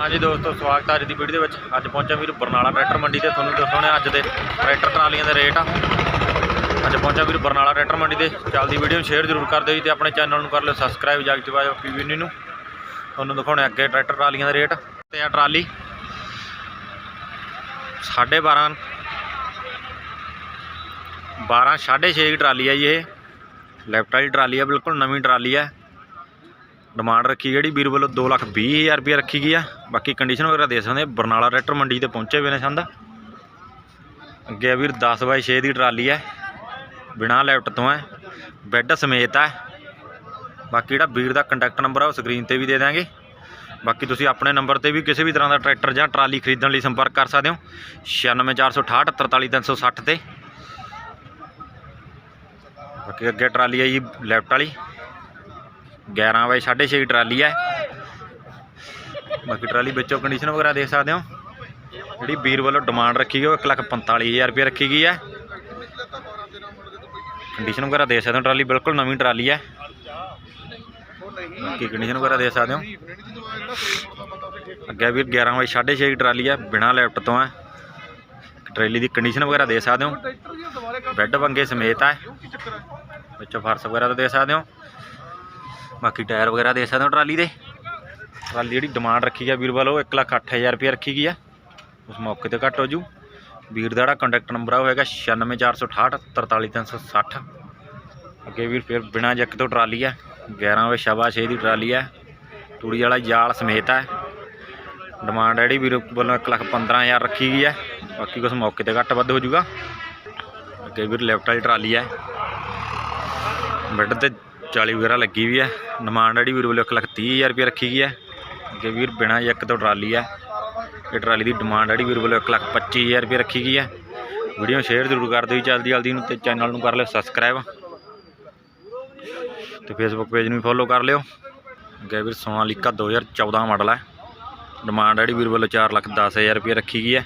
ਹਾਂਜੀ ਦੋਸਤੋ, ਸਵਾਗਤ ਹੈ ਅੱਜ ਦੀ ਵੀਡੀਓ ਦੇ ਵਿੱਚ। ਅੱਜ ਪਹੁੰਚਿਆ ਵੀਰ ਬਰਨਾਲਾ ਟਰੈਕਟਰ ਮੰਡੀ ਤੇ। ਤੁਹਾਨੂੰ ਦਿਖਾਉਣੇ ਅੱਜ ਦੇ ਟਰੈਕਟਰ ਟਰਾਲੀਆਂ ਦੇ ਰੇਟ। ਆ ਅੱਜ ਪਹੁੰਚਿਆ ਵੀਰ ਬਰਨਾਲਾ ਟਰੈਕਟਰ ਮੰਡੀ ਤੇ। ਚੱਲਦੀ ਵੀਡੀਓ ਨੂੰ ਸ਼ੇਅਰ ਜ਼ਰੂਰ ਕਰ ਦਿਓ ਜੀ ਤੇ ਆਪਣੇ ਚੈਨਲ ਨੂੰ ਕਰ ਲਿਓ ਸਬਸਕ੍ਰਾਈਬ ਜਗਤ ਬਾਜੋ ਪੀਵੀ ਨੂੰ। ਤੁਹਾਨੂੰ ਦਿਖਾਉਣੇ ਅੱਗੇ ਟਰੈਕਟਰ ਟਰਾਲੀਆਂ ਦਾ ਰੇਟ। ਤੇ ਆ ਟਰਾਲੀ। 12.5 12 6.5 ਦੀ ਟਰਾਲੀ ਆ ਜੀ ਇਹ। ਲੈਫਟ ਵਾਲੀ ਟਰਾਲੀ ਆ, ਬਿਲਕੁਲ ਨਵੀਂ ਟਰਾਲੀ ਆ। ਡਿਮਾਂਡ ਰੱਖੀ ਜਿਹੜੀ ਵੀਰ ਵੱਲੋਂ 2 ਲੱਖ ਵੀਹ ਹਜ਼ਾਰ ਰੁਪਏ ਰੱਖੀ ਗਈ ਆ। ਬਾਕੀ ਕੰਡੀਸ਼ਨ ਵਗੈਰਾ ਦੇ ਸਕਦੇ ਬਰਨਾਲਾ ਟਰੈਕਟਰ ਮੰਡੀ ਤੇ ਪਹੁੰਚੇ ਹੋਏ ਨੇ ਸੰਦ। ਅੱਗੇ ਵੀਰ 10 ਬਾਈ 6 ਦੀ ਟਰਾਲੀ ਹੈ ਬਿਨਾ ਲੈਫਟ ਤੋਂ ਹੈ ਬੈੱਡ ਸਮੇਤ ਹੈ ਬਾਕੀ ਜਿਹੜਾ ਵੀਰ ਦਾ ਕੰਟੈਕਟ ਨੰਬਰ ਆ, ਉਹ ਸਕਰੀਨ ਤੇ ਵੀ ਦੇ ਦਾਂਗੇ ਬਾਕੀ ਤੁਸੀਂ ਆਪਣੇ ਨੰਬਰ ਤੇ ਵੀ ਕਿਸੇ ਵੀ ਤਰ੍ਹਾਂ ਦਾ ਟਰੈਕਟਰ ਜਾਂ ਟਰਾਲੀ ਖਰੀਦਣ ਲਈ ਸੰਪਰਕ ਕਰ ਸਕਦੇ ਹੋ। 96468 43360 ਤੇ। ਬਾਕੀ ਅੱਗੇ ਟਰਾਲੀ ਹੈ ਜੀ ਲੈਫਟ ਵਾਲੀ। 11 ਬਾਈ 6.5 ਟਰਾਲੀ ਹੈ। ਬਾਕੀ ਟਰਾਲੀ ਵਿੱਚੋਂ ਕੰਡੀਸ਼ਨ ਵਗੈਰਾ ਦੇਖ ਸਕਦੇ ਹੋ। ਜਿਹੜੀ ਵੀਰ ਵੱਲੋਂ ਡਿਮਾਂਡ ਰੱਖੀ ਗਈ, ਉਹ 145000 ਰੁਪਏ ਰੱਖੀ ਗਈ ਹੈ। ਕੰਡੀਸ਼ਨ ਵਗੈਰਾ ਦੇਖ ਸਕਦੇ ਹੋ, ਟਰਾਲੀ ਬਿਲਕੁਲ ਨਵੀਂ ਟਰਾਲੀ ਹੈ। ਬਾਕੀ ਕੰਡੀਸ਼ਨ ਵਗੈਰਾ ਦੇਖ ਸਕਦੇ ਹੋ। ਅੱਗੇ ਵੀਰ 11 ਬਾਈ 6.5 ਟਰਾਲੀ ਹੈ, ਬਿਨਾ ਲੈਫਟ ਤੋਂ ਹੈ। ਟਰੇਲੀ ਦੀ ਕੰਡੀਸ਼ਨ ਵਗੈਰਾ ਦੇਖ ਸਕਦੇ ਹੋ। ਬੈੱਡ ਬੰਗੇ ਸਮੇਤ ਹੈ। ਵਿੱਚੋਂ ਫਰਸ਼ ਵਗੈਰਾ ਤਾਂ ਦੇਖ ਸਕਦੇ ਹੋ। ਬਾਕੀ ਟਾਇਰ ਵਗੈਰਾ ਦੇ ਸਕਦੇ ਹੋ ਟਰਾਲੀ ਦੇ? ਟਰਾਲੀ ਜਿਹੜੀ ਡਿਮਾਂਡ ਰੱਖੀ ਹੈ ਵੀਰ ਵੱਲੋਂ 1 ਲੱਖ 8000 ਰੁਪਏ ਰੱਖੀ ਗਈ ਹੈ ਉਸ ਮੌਕੇ ਤੇ ਘੱਟ ਹੋ ਜੂ। ਵੀਰ ਦਾ ਜਿਹੜਾ ਕੰਟੈਕਟ ਨੰਬਰ ਆ, ਉਹ ਹੈਗਾ 96468 43360 ਅੱਗੇ ਵੀਰ ਫਿਰ ਬਿਨਾ ਜੱਕ ਤੋਂ ਟਰਾਲੀ ਹੈ 11 ਵਜੇ ਸ਼ਾਬਾ 6 ਦੀ ਟਰਾਲੀ ਹੈ ਤੂੜੀ ਵਾਲਾ ਜਾਲ ਸਮੇਤ ਹੈ ਡਿਮਾਂਡ ਜਿਹੜੀ ਵੀਰ ਵੱਲੋਂ 1 ਲੱਖ 15000 ਰੱਖੀ ਗਈ ਹੈ ਬਾਕੀ ਕੁਝ ਮੌਕੇ ਤੇ ਘੱਟ ਵੱਧ ਹੋ ਜੂਗਾ। ਅੱਗੇ ਵੀਰ ਲੈਫਟ ਵਾਲੀ ਟਰਾਲੀ ਹੈ ਬੈੱਡ ਤੇ 40 ਵਗੈਰਾ ਲੱਗੀ ਵੀ ਹੈ। ਡਿਮਾਂਡ ਜਿਹੜੀ ਵੀਰ ਵੱਲੋਂ 1 ਲੱਖ 30000 ਰੁਪਏ ਰੱਖੀ ਗਈ ਹੈ। ਅੱਗੇ ਵੀਰ ਬਿਨਾ ਇੱਕ ਤੋਂ ਟਰਾਲੀ ਹੈ। ਇਹ ਟਰਾਲੀ ਦੀ ਡਿਮਾਂਡ ਜਿਹੜੀ ਵੀਰ ਵੱਲੋਂ 1 ਲੱਖ 25000 ਰੁਪਏ ਰੱਖੀ ਗਈ ਹੈ। ਵੀਡੀਓ ਸ਼ੇਅਰ ਜ਼ਰੂਰ ਕਰ ਦਿਓ ਜਲਦੀ ਜਲਦੀ ਨੂੰ ਤੇ ਚੈਨਲ ਨੂੰ ਕਰ ਲਿਓ ਸਬਸਕ੍ਰਾਈਬ। ਤੇ ਫੇਸਬੁੱਕ ਪੇਜ ਨੂੰ ਵੀ ਫੋਲੋ ਕਰ ਲਿਓ। ਅੱਗੇ ਵੀਰ ਸੋਨਾਲੀਕਾ 2014 ਮਾਡਲ ਹੈ। ਡਿਮਾਂਡ ਜਿਹੜੀ ਵੀਰ ਵੱਲੋਂ 4 ਲੱਖ 10000 ਰੁਪਏ ਰੱਖੀ ਗਈ ਹੈ।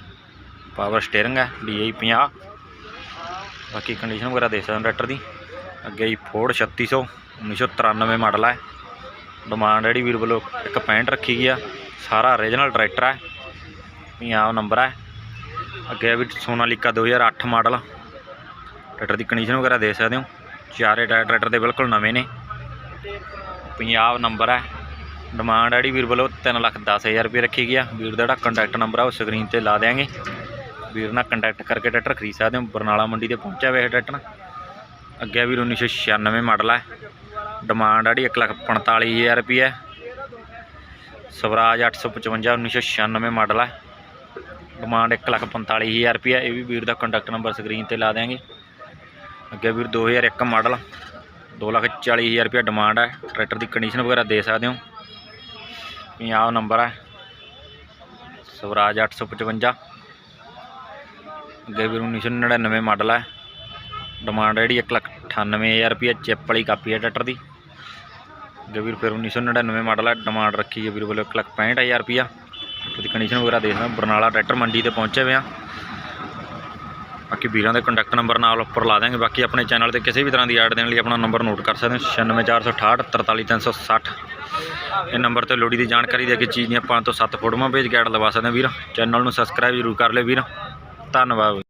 ਪਾਵਰ ਸਟੀਅਰਿੰਗ ਹੈ, DI 50 ਬਾਕੀ ਕੰਡੀਸ਼ਨ ਵਗੈਰਾ ਦੇਖ ਸਕਦੇ ਹੋ ਟਰੈਕਟਰ ਦੀ। ਅੱਗੇ ਜੀ ਫੋਰਡ 3600 1993 ਮਾਡਲ ਹੈ ਡਿਮਾਂਡ ਜਿਹੜੀ ਵੀਰ ਵੱਲੋਂ 165 ਰੱਖੀ ਗਈ ਆ। ਸਾਰਾ ਓਰੀਜਨਲ ਟਰੈਕਟਰ ਹੈ ਪੰਜਾਬ ਨੰਬਰ ਹੈ ਅੱਗੇ ਵੀ ਸੋਨਾਲੀਕਾ 2008 ਮਾਡਲ। ਟਰੈਕਟਰ ਦੀ ਕੰਡੀਸ਼ਨ ਵਗੈਰਾ ਦੇਖ ਸਕਦੇ ਹੋ। ਚਾਰੇ ਟਾਇਰ ਟਰੈਕਟਰ ਦੇ ਬਿਲਕੁਲ ਨਵੇਂ ਨੇ। ਪੰਜਾਬ ਨੰਬਰ ਹੈ ਡਿਮਾਂਡ ਜਿਹੜੀ ਵੀਰ ਵੱਲੋਂ 3 ਲੱਖ 10000 ਰੁਪਏ ਰੱਖੀ ਗਈ ਆ। ਵੀਰ ਦਾ ਜਿਹੜਾ ਕੰਟੈਕਟ ਨੰਬਰ ਆ, ਉਹ ਸਕਰੀਨ ਤੇ ਲਾ ਦਿਆਂਗੇ। ਵੀਰ ਨਾਲ ਕੰਟੈਕਟ ਕਰਕੇ ਟਰੈਕਟਰ ਖਰੀਦ ਸਕਦੇ ਹੋ। ਬਰਨਾਲਾ ਮੰਡੀ ਤੇ ਪਹੁੰਚਿਆ ਹੋਇਆ ਟਰੈਕਟਰ ਅੱਗੇ ਵੀਰ 1996 ਮਾਡਲ ਹੈ ਡਿਮਾਂਡ ਜਿਹੜੀ 1 ਲੱਖ 45000 ਰੁਪਏ ਹੈ। ਸਵਰਾਜ 855 1996 ਮਾਡਲ ਹੈ ਡਿਮਾਂਡ 1 ਲੱਖ 45000 ਰੁਪਏ ਇਹ ਵੀ ਵੀਰ ਦਾ ਕੰਟੈਕਟ ਨੰਬਰ ਸਕਰੀਨ ਤੇ ਲਾ ਦਿਆਂਗੇ। ਅੱਗੇ ਵੀਰ 2001 ਮਾਡਲ 2 ਲੱਖ 40000 ਰੁਪਏ ਡਿਮਾਂਡ ਹੈ ਟਰੈਕਟਰ ਦੀ ਕੰਡੀਸ਼ਨ ਵਗੈਰਾ ਦੇ ਸਕਦੇ ਹੋ। ਪੰਜਾਬ ਨੰਬਰ ਹੈ ਸਵਰਾਜ 855 ਅੱਗੇ ਵੀਰ 1999 ਮਾਡਲ ਹੈ ਡਿਮਾਂਡ ਜਿਹੜੀ 1 ਲੱਖ 98000 ਰੁਪਏ ਚਿੱਪ ਵਾਲੀ ਕਾਪੀ ਹੈ ਟਰੈਕਟਰ ਦੀ। ਜੇ ਵੀਰ ਫਿਰ 1999 ਮਾਡਲ ਹੈ ਡਿਮਾਂਡ ਰੱਖੀ ਹੈ ਵੀਰ ਵੱਲੋਂ 1 ਲੱਖ 65000 ਰੁਪਿਆ ਉਹਦੀ ਕੰਡੀਸ਼ਨ ਵਗੈਰਾ ਦੇਖ ਬਰਨਾਲਾ ਟਰੈਕਟਰ ਮੰਡੀ ਤੇ ਪਹੁੰਚੇ ਹੋਏ ਆ। ਬਾਕੀ ਵੀਰਾਂ ਦੇ ਕੰਟੈਕਟ ਨੰਬਰ ਨਾਲ ਉੱਪਰ ਲਾ ਦਾਂਗੇ ਬਾਕੀ ਆਪਣੇ ਚੈਨਲ ਤੇ ਕਿਸੇ ਵੀ ਤਰ੍ਹਾਂ ਦੀ ਐਡ ਦੇਣ ਲਈ ਆਪਣਾ ਨੰਬਰ ਨੋਟ ਕਰ ਸਕਦੇ ਹੋ 96468 43360 ਇਹ ਨੰਬਰ ਤੇ ਲੋੜੀ ਦੀ ਜਾਣਕਾਰੀ ਦੇ ਕੇ ਚੀਜ਼ ਦੀਆਂ 5 ਤੋਂ 7 ਫੋਟੋਆਂ ਭੇਜ ਕੇ ਐਡ ਲਵਾ ਸਕਦੇ ਵੀਰ। ਚੈਨਲ ਨੂੰ ਸਬਸਕ੍ਰਾਈਬ ਜ਼ਰੂਰ ਕਰ ਲਿਓ ਵੀਰ। ਧੰਨਵਾਦ।